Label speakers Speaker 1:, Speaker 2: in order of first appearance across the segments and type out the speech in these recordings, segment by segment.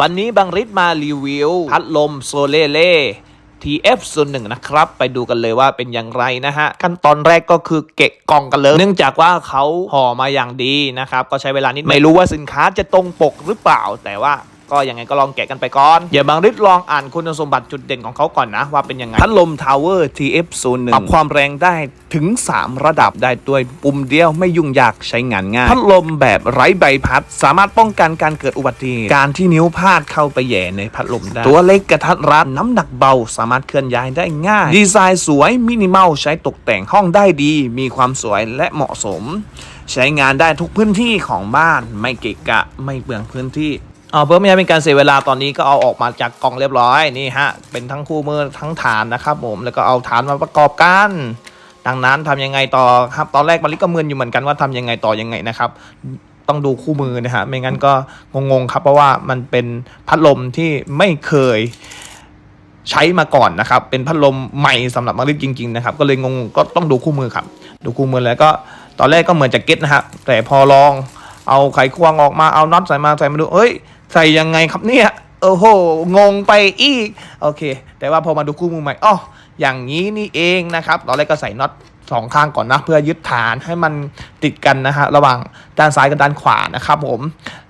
Speaker 1: วันนี้บังริดมารีวิว พัดลมโซเล่เล่ TF ส่วนหนึ่งนะครับ ไปดูกันเลยว่าเป็นอย่างไรนะฮะ ขั้นตอนแรกก็คือเกะกล่องกันเลย เนื่องจากว่าเขาห่อมาอย่างดีนะครับ ก็ใช้เวลานิดไม่รู้ว่าสินค้าจะตรงปกหรือเปล่าแต่ว่า ก็ยังไงก็ลองแกะกันไปก่อนเดี๋ยวบางริดลองอ่านคุณสมบัติจุดเด่นของเขาก่อนนะ ว่าเป็นยังไงพัดลม Tower TF 0 1 ปรับความแรงได้ถึง 3 ระดับได้ด้วยปุ่มเดียวไม่ยุ่งยากใช้งานง่าย พัดลมแบบไร้ใบพัด สามารถป้องกันการเกิดอุบัติเหตุการที่นิ้วพลาดเข้าไปแหย่ในพัดลมได้ ตัวเล็กกระทัดรัดน้ำหนักเบา สามารถเคลื่อนย้ายได้ง่าย ดีไซน์สวยมินิมอลใช้ตกแต่งห้องได้ดี มีความสวยและเหมาะสม ใช้งานได้ทุกพื้นที่ของบ้านไม่เกะกะไม่เปลืองพื้นที่ เอาเพื่อไม่ให้เป็นการเสียเวลาตอนนี้ก็เอาออกมาจากกล่องเรียบร้อยนี่ฮะเป็นทั้งคู่มือทั้งฐานนะครับผมแล้วก็เอาฐานมาประกอบกันดังนั้นทำยังไงต่อครับตอนแรกมาริก็มึนอยู่เหมือนกันว่าทำยังไงต่อยังไงนะครับ ต้องดูคู่มือนะฮะไม่งั้นก็งงๆครับเพราะว่ามันเป็นพัดลมที่ไม่เคยใช้มาก่อนนะครับ เป็นพัดลมใหม่สำหรับมาริจริง ๆ นะครับ ก็เลยงงก็ต้องดูคู่มือครับ ดูคู่มือแล้วก็ตอนแรกก็เหมือนจะเก็ตนะฮะแต่พอลองเอาไขควงออกมาเอาน็อตใส่มาใส่มาดูเอ้ย ใส่ยังไงครับเนี่ยโอ้โห งงไปอีก โอเค แต่ว่าพอมาดูคู่มือใหม่อ๋ออย่างนี้นี่เองนะครับ ตอนแรกก็ใส่น็อตสองข้างก่อนนะ เพื่อยึดฐานให้มันติดกันนะฮะ ระหว่างด้านซ้ายกับด้านขวานะครับผม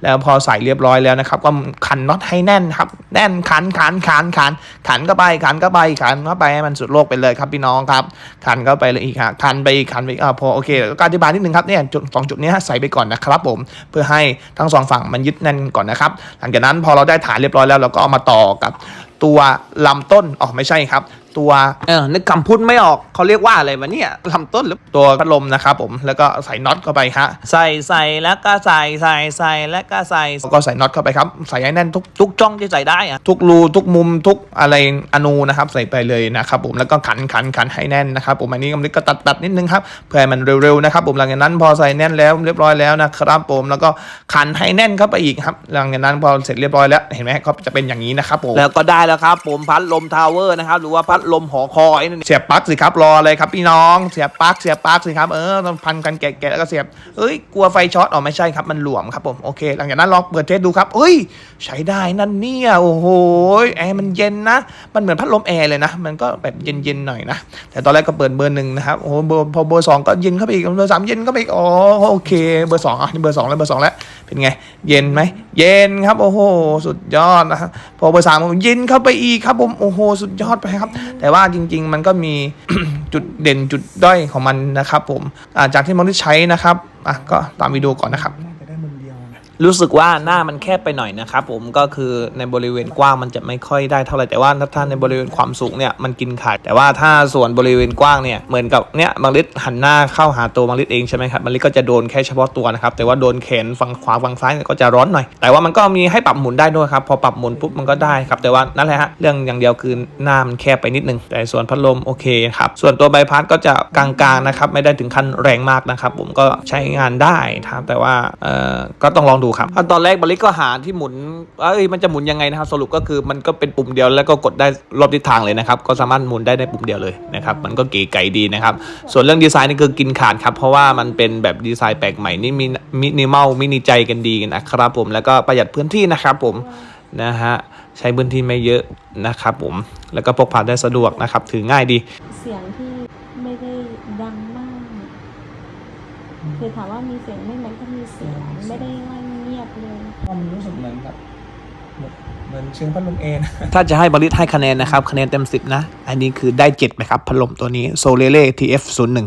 Speaker 1: แล้วพอใส่เรียบร้อยแล้วนะครับ ก็คันน็อตให้แน่นครับ แน่นขันขันขันขันขันก็ไปขันก็ไปขันก็ไปให้มันสุดโลกไปเลยครับพี่น้องครับ ขันก็ไปเลยอีกฮะขันไปอีกขันไปอ่าพอโอเคแล้วก็อธิบายนิดนึงครับเนี่ยจุดสองจุดนี้ใส่ไปก่อนนะครับผมเพื่อให้ทั้งสองฝั่งมันยึดแน่นก่อนนะครับ หลังจากนั้นพอเราได้ฐานเรียบร้อยแล้วเราก็เอามาต่อกับตัวลำต้นอ๋อไม่ใช่ครับ ตัวเออนึกคำพูดไม่ออกเขาเรียกว่าอะไรวะเนี่ยลำต้นหรือตัวพัดลมนะครับผมแล้วก็ใส่น็อตเข้าไปฮะใส่ใส่แล้วก็ใส่ใส่ใส่แล้วก็ใส่แล้วก็ใส่น็อตเข้าไปครับใส่ให้แน่นทุกทุกช่องที่ใส่ได้อะทุกรูทุกมุมทุกอะไรอนูนะครับ ใส่ไปเลยนะครับผมแล้วก็ขันขันขันให้แน่นนะครับผมอันนี้กำลังก็ตัดตัดนิดนึงครับเพื่อให้มันเร็วๆนะครับผมหลังจากนั้นพอใส่แน่นแล้วเรียบร้อยแล้วนะครับผมแล้วก็ขันให้แน่นเข้าไปอีกครับหลังจากนั้นพอเสร็จเรียบร้อยแล้วเห็นไหมก็จะเป็นอย่างนี้นะครับผมแล้วก็ได้แล้วครับผมพัดลมทาวเวอร์นะครับหรือว่าพัดลมหอคอยนั่นเสียบปลั๊กสิครับรออะไรครับพี่น้องเสียบปลั๊กเสียบปลั๊กสิครับเออพันกันแกะๆแล้วก็เสียบเอ้ยกลัวไฟช็อตอ๋อไม่ใช่ครับมันหลวมครับผมโอเค หลังจากนั้นลองเปิดเทสดูครับเอ้ย ใช้ได้นั่นเนี่ยโอ้โหแอร์มันเย็นนะ มันเหมือนพัดลมแอร์เลยนะ มันก็แบบเย็นๆหน่อยนะ แต่ตอนแรกก็เปิดเบอร์หนึ่งนะครับโอ้โหเบอร์พอเบอร์สองก็เย็นเข้าไปอีกเบอร์สามเย็นเข้าไปอีกอ๋อโอเค เบอร์สองอะนี่เบอร์สองแล้วเบอร์สองแล้วเป็นไง เย็นไหม เย็นครับโอ้โหสุดยอดนะครับพอเบอร์สามเย็นเข้าไปอีกครับผมโอ้โหสุดยอดไปครับ แต่ว่าจริง ๆ มันก็มีจุดเด่นจุดด้อยของมันนะครับ ผมจากที่มันได้ใช้นะครับอะก็ตามวิดีโอก่อนนะครับ รู้สึกว่าหน้ามันแคบไปหน่อยนะครับผมก็คือในบริเวณกว้างมันจะไม่ค่อยได้เท่าไหร่แต่ว่าถ้าในบริเวณความสูงเนี่ยมันกินขาดแต่ว่าถ้าส่วนบริเวณกว้างเนี่ยเหมือนกับเนี่ยบางลิดหันหน้าเข้าหาตัวบางลิดเองใช่ไหมครับบางลิดก็จะโดนแค่เฉพาะตัวนะครับแต่ว่าโดนแขนฝั่งขวาฝั่งซ้ายเนี่ยก็จะร้อนหน่อย แต่ว่ามันก็มีให้ปรับหมุนได้ด้วยครับพอปรับหมุนปุ๊บมันก็ได้ครับแต่ว่านั่นแหละฮะเรื่องอย่างเดียวคือหน้ามันแคบไปนิดนึงแต่ส่วนพัดลมโอเคครับส่วนตัวใบพัดก็จะกลางๆนะครับไม่ได้ถึงขั้นแรงมากนะครับผมก็ใช้งานได้ครับแต่ว่าเอ่อก็ต้องลองดูครับตอนแรกบริกก็หาที่หมุนเอ้ยมันจะหมุนยังไงนะครับสรุปก็คือมันก็เป็นปุ่มเดียวแล้วก็กดได้รอบทิศทางเลยนะครับก็สามารถหมุนได้ในปุ่มเดียวเลยนะครับมันก็เก๋ไก๋ดีนะครับส่วนเรื่องดีไซน์นี่คือกินขาดครับเพราะว่ามันเป็นแบบดีไซน์แปลกใหม่นี่มีมินิมอลมินิใจกันดีกันนะครับผมแล้วก็ประหยัดพื้นที่นะครับผมนะฮะใช้พื้นที่ไม่เยอะนะครับผมแล้วก็พกพาได้สะดวกนะครับถือง่ายดี
Speaker 2: เสียงที่ไม่ได้ดังมาก คือถามว่ามีเสียงไหม่มันก็มีเสียงไม่ได้ว่า เงียบเลย
Speaker 3: มันรู้สึกเหมือนกับเหมือนเสียงพัดลมเอนะ
Speaker 1: ถ้าจะให้บริษให้คะแนนนะครับ คะแนนเต็ม 10 นะ อันนี้คือได้7ไหมครับ พัดลมตัวนี้โซเลเล่ TF01